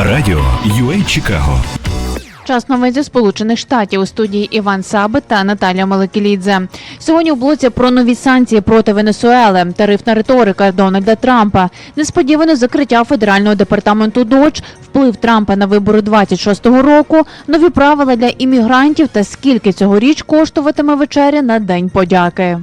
Радіо UA Чикаго. Час новин зі сполучених штатів у студії Іван Сабит та Наталя Малекілідзе. Сьогодні у блоці про нові санкції проти Венесуели, тарифна риторика Дональда Трампа, несподіване закриття федерального департаменту ДОЧ, вплив Трампа на вибори 26-го року, нові правила для іммігрантів та скільки цьогоріч коштуватиме вечеря на день подяки.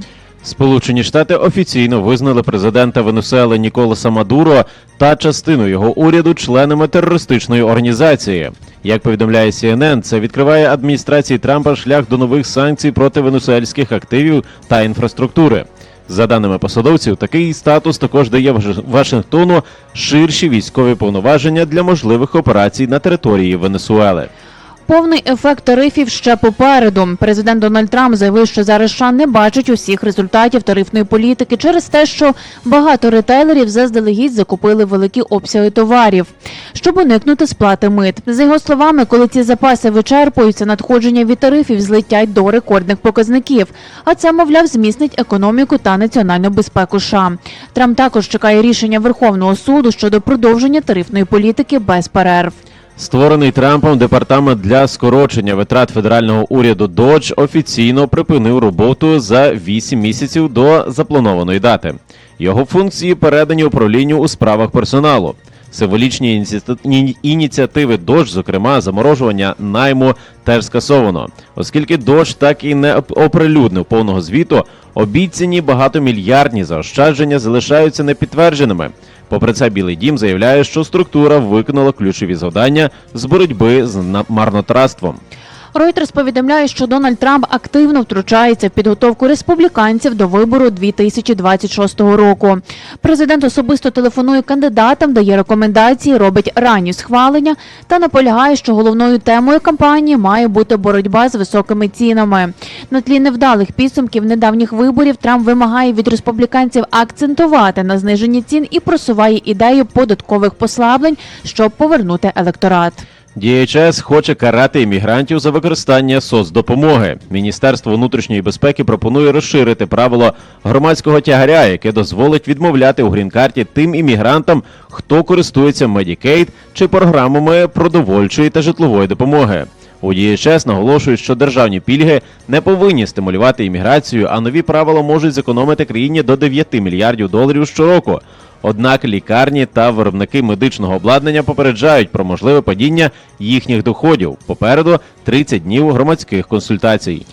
Сполучені Штати офіційно визнали президента Венесуели Ніколаса Мадуро та частину його уряду членами терористичної організації. Як повідомляє CNN, це відкриває адміністрації Трампа шлях до нових санкцій проти венесуельських активів та інфраструктури. За даними посадовців, такий статус також дає Вашингтону ширші військові повноваження для можливих операцій на території Венесуели. Повний ефект тарифів ще попереду. Президент Дональд Трамп заявив, що зараз США не бачить усіх результатів тарифної політики через те, що багато ретейлерів заздалегідь закупили великі обсяги товарів, щоб уникнути сплати мит. За його словами, коли ці запаси вичерпуються, надходження від тарифів злетять до рекордних показників. А це, мовляв, зміцнить економіку та національну безпеку США. Трамп також чекає рішення Верховного суду щодо продовження тарифної політики без перерв. Створений Трампом департамент для скорочення витрат федерального уряду Додж офіційно припинив роботу за 8 місяців до запланованої дати. Його функції передані управлінню у справах персоналу. Символічні ініціати- ініціативи Додж, зокрема заморожування найму, теж скасовано, оскільки Додж так і не оприлюднив повного звіту. Обіцяні багатомільярдні заощадження залишаються непідтвердженими. Попри це, Білий Дім заявляє, що структура виконала ключові завдання з боротьби з марнотратством. Reuters повідомляє, що Дональд Трамп активно втручається в підготовку республіканців до вибору 2026 року. Президент особисто телефонує кандидатам, дає рекомендації, робить ранні схвалення та наполягає, що головною темою кампанії має бути боротьба з високими цінами. На тлі невдалих підсумків недавніх виборів Трамп вимагає від республіканців акцентувати на зниженні цін і просуває ідею податкових послаблень, щоб повернути електорат. DHS хоче карати іммігрантів за використання соцдопомоги. Міністерство внутрішньої безпеки пропонує розширити правило громадського тягаря, яке дозволить відмовляти у грін-карті тим іммігрантам, хто користується Medicaid чи програмами продовольчої та житлової допомоги. У DHS наголошують, що державні пільги не повинні стимулювати імміграцію, а нові правила можуть зекономити країні до 9 мільярдів доларів щороку. Однак лікарні та виробники медичного обладнання попереджають про можливе падіння їхніх доходів. Попереду 30 днів громадських консультацій.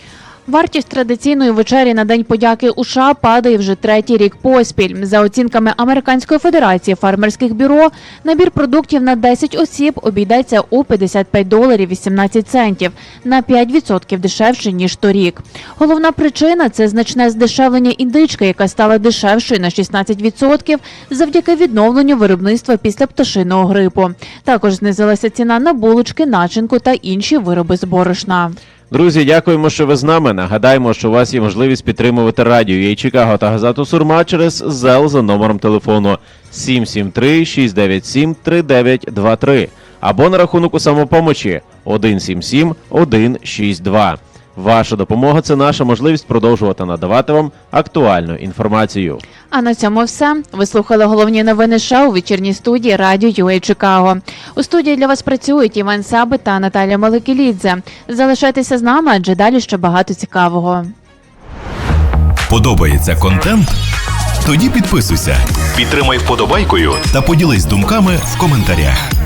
Вартість традиційної вечері на День подяки у США падає вже третій рік поспіль. За оцінками Американської федерації фермерських бюро, набір продуктів на 10 осіб обійдеться у 55 доларів 18 центів на 5% дешевше ніж торік. Головна причина це значне здешевлення індички, яка стала дешевшою на 16% завдяки відновленню виробництва після пташиного грипу. Також знизилася ціна на булочки, начинку та інші вироби з борошна. Друзі, дякуємо, що ви з нами. Нагадаємо, що у вас є можливість підтримувати радіо «Єй Чикаго та газету Сурма через ЗЕЛ за номером телефону 773-697-3923 або на рахунок у самопомочі 177-162. Ваша допомога це наша можливість продовжувати надавати вам актуальну інформацію. А на цьому все. Ви слухали головні новини шоу вечірній студії Радіо UA Чикаго. У студії для вас працюють Іван Саби та Наталя Маликілідзе. Залишайтеся з нами, адже далі ще багато цікавого. Подобається контент? Тоді підписуйся, підтримай вподобайкою та поділись думками в коментарях.